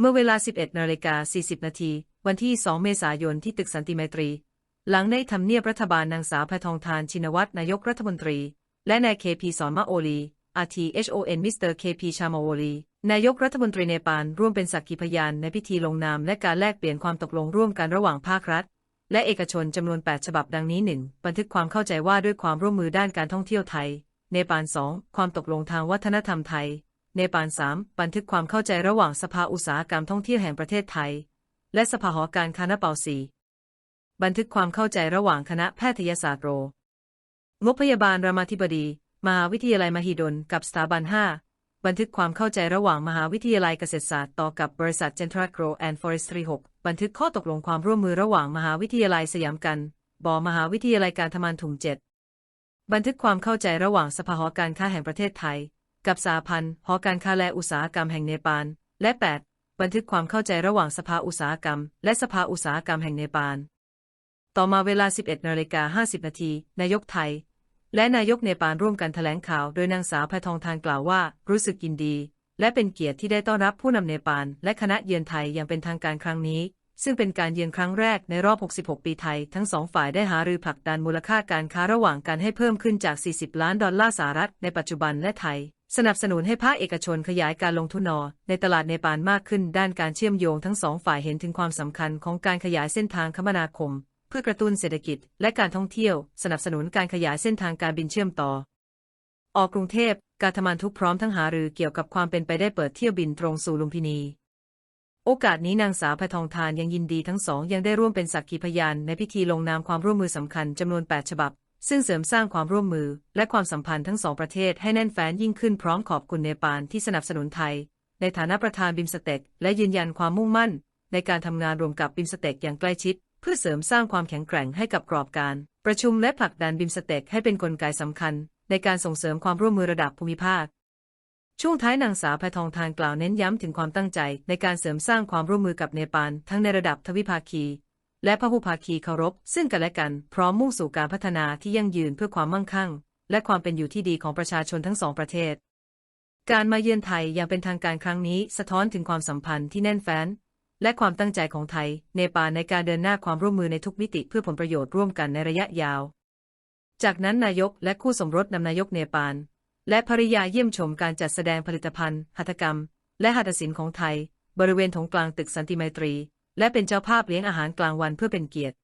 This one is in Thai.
เมื่อเวลา 11นาฬิกา40 นาที วันที่ 2 เมษายนที่ตึกสันติไมตรี หลังในทำเนียบรัฐบาลนางสาวแพทองทานชินวัตรนายกรัฐมนตรี และนายเคพีสอนมาโอลี RTHON มิสเตอร์เคพีชามาโอลีนายกรัฐมนตรีเนปาลร่วมเป็นสักขีพยานในพิธีลงนามและการแลกเปลี่ยนความตกลงร่วมกันระหว่างภาครัฐ และเอกชนจำนวน 8 ฉบับดังนี้ 1. บันทึกความเข้าใจว่าด้วยความร่วมมือด้านการท่องเที่ยวไทย เนปาล 2. ความตกลงทางวัฒนธรรมไทย เนปาล 3. บันทึกความเข้าใจระหว่างสภาอุตสาหกรรมท่องเที่ยวแห่งประเทศไทย และสภาหอการค้าเนปาล 4. บันทึกความเข้าใจระหว่างคณะแพทยศาสตร์โรงบพยาบาลรามาธิบดี มหาวิทยาลัยมหิดล กับสถาบัน 5 บันทึกความเข้าใจระหว่างมหาวิทยาลัยเกษตรศาสตร์ต่อกับบริษัท Gentra Grow and Forestry 6บันทึกข้อตกลงความร่วมมือระหว่างมหาวิทยาลัยสยามกันบมหาวิทยาลัยการทมานถุง7บันทึกความเข้าใจระหว่างสภาหอการค้าแห่งประเทศไทย กับสาพันธ์หอการค้าและอุตสาหกรรมแห่งเนปาล และ 8 บันทึกความเข้าใจระหว่างสภาอุตสาหกรรม และสภาอุตสาหกรรมแห่งเนปาล ต่อมาเวลา 11นาฬิกา50 นาที นายกไทย และนายกเนปาลร่วมกันแถลงข่าว โดยนางสาวแพทองทานกล่าวว่า รู้สึกยินดี และเป็นเกียรติที่ได้ต้อนรับผู้นำเนปาล และคณะเยือนไทยอย่างเป็นทางการครั้งนี้ซึ่งเป็นการเยือนครั้งแรกในรอบ 66 ปีไทย ทั้งสองฝ่ายได้หารือผลักดันมูลค่าการค้าระหว่างกันให้เพิ่มขึ้นจาก 40 ล้านดอลลาร์สหรัฐในปัจจุบันและไทย สนับสนุนให้ภาคเอกชนขยายการลงทุนนอ ในตลาดเนปาลมากขึ้นด้านการเชื่อมโยงทั้งสองฝ่ายเห็นถึงความสำคัญของการขยายเส้นทางคมนาคม เพื่อกระตุ้นเศรษฐกิจ และการท่องเที่ยว สนับสนุนการขยายเส้นทางการบินเชื่อมต่อ ออกกรุงเทพ การทำงานทุกพร้อมทั้งหารือเกี่ยวกับความเป็นไปได้เปิดเที่ยวบินตรงสู่ลุมพินี โอกาสนี้นางสาวพทองทานยังยินดีทั้งสองยังได้ร่วมเป็นสักขีพยานในพิธีลงนามความร่วมมือสำคัญจำนวน 8 ฉบับ ซึ่งเสริมสร้างความร่วมมือ และความสัมพันธ์ทั้งสองประเทศให้แน่นแฟ้นยิ่งขึ้นพร้อมขอบคุณเนปาลที่สนับสนุนไทย ในฐานะประธานบิมสเต็กและยืนยันความมุ่งมั่น ในการทำงานรวมกับบิมสเต็กอย่างใกล้ชิด เพื่อเสริมสร้างความแข็งแกร่งให้กับกรอบการ ประชุมและผลักดันบิมสเต็กให้เป็นนกลไกสำคัญ ในการส่งเสริมความร่วมมือระดับภูมิภาคช่วงท้ายนางสาวแพทองทานกล่าวเน้นย้ำถึงความตั้งใจ ในการเสริมสร้างความร่วมมือกับเนปาลทั้งในระดับทวิภาคี และพหุภาคีเคารพ ซึ่งกันและกัน พร้อมมุ่งสู่การพัฒนาที่ยั่งยืนเพื่อความมั่งคั่ง และความเป็นอยู่ที่ดีของประชาชนทั้งสองประเทศ การมาเยือนไทยอย่างเป็นทางการครั้งนี้สะท้อนถึงความสัมพันธ์ที่แน่นแฟ้น และความตั้งใจของไทย เนปาลในการเดินหน้าความร่วมมือในทุกมิติเพื่อผลประโยชน์ร่วมกันในระยะยาว จากนั้นนายกและคู่สมรสนำนายกเนปาลและภริยาเยี่ยมชมการจัดแสดงผลิตภัณฑ์ หัตถกรรม และหัตถศิลป์ของไทย บริเวณถงกลางตึกสันติไมตรี และเป็นเจ้าภาพเลี้ยงอาหารกลางวันเพื่อเป็นเกียรติ